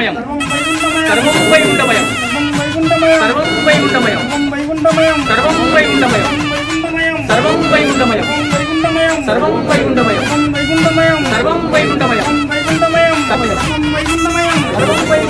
వైకుంఠమయం సర్వం వైకుంఠమయం సర్వం వైకుంఠమయం సర్వం వైకుంఠమయం సర్వం వైకుంఠమయం సర్వం వైకుంఠమయం సర్వం వైకుంఠమయం సర్వం వైకుంఠమయం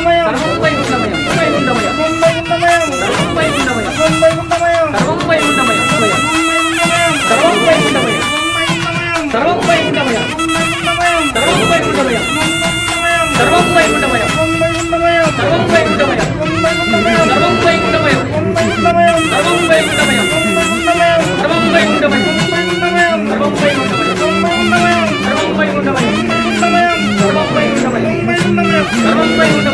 సర్వం వైకుంఠమయం వైకుంఠమయం వైకుంఠమయం సర్వం వైకుంఠమయం సర్వం వైకుంఠమయం సర్వం వైకుంఠమయం సర్వం వైకుంఠమయం సర్వం వైకుంఠమయం సర్వం వైకుంఠమయం సర్వం వైకుంఠమయం సర్వం వైకుంఠమయం సర్వం వైకుంఠమయం సర్వం వైకుంఠమయం సర్వం వైకుంఠమయం సర్వం వైకుంఠమయం సర్వం వైకుంఠమయం సర్వం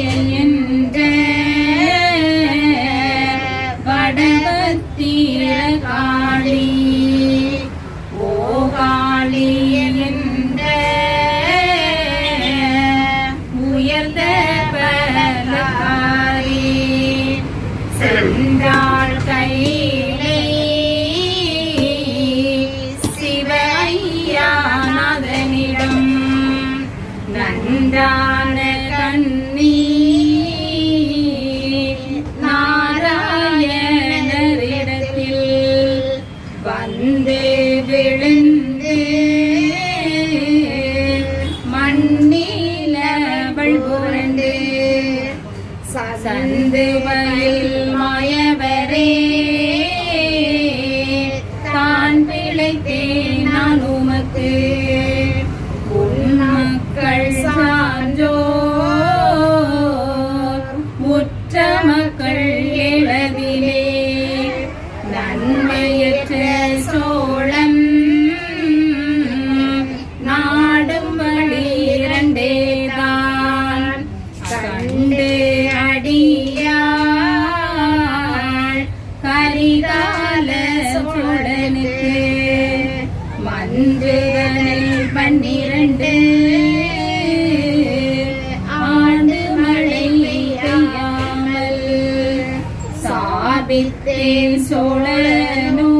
canyon விழுந்து மண்ணில புரண்டு சந்து வயல் கொண்டு அடியாள் கரிகால சோழனுக்கு மந்துதனில் பன்னிரண்டு ஆண்டு மழை பெய்யாமல் சாபித்தேன் சோழனோ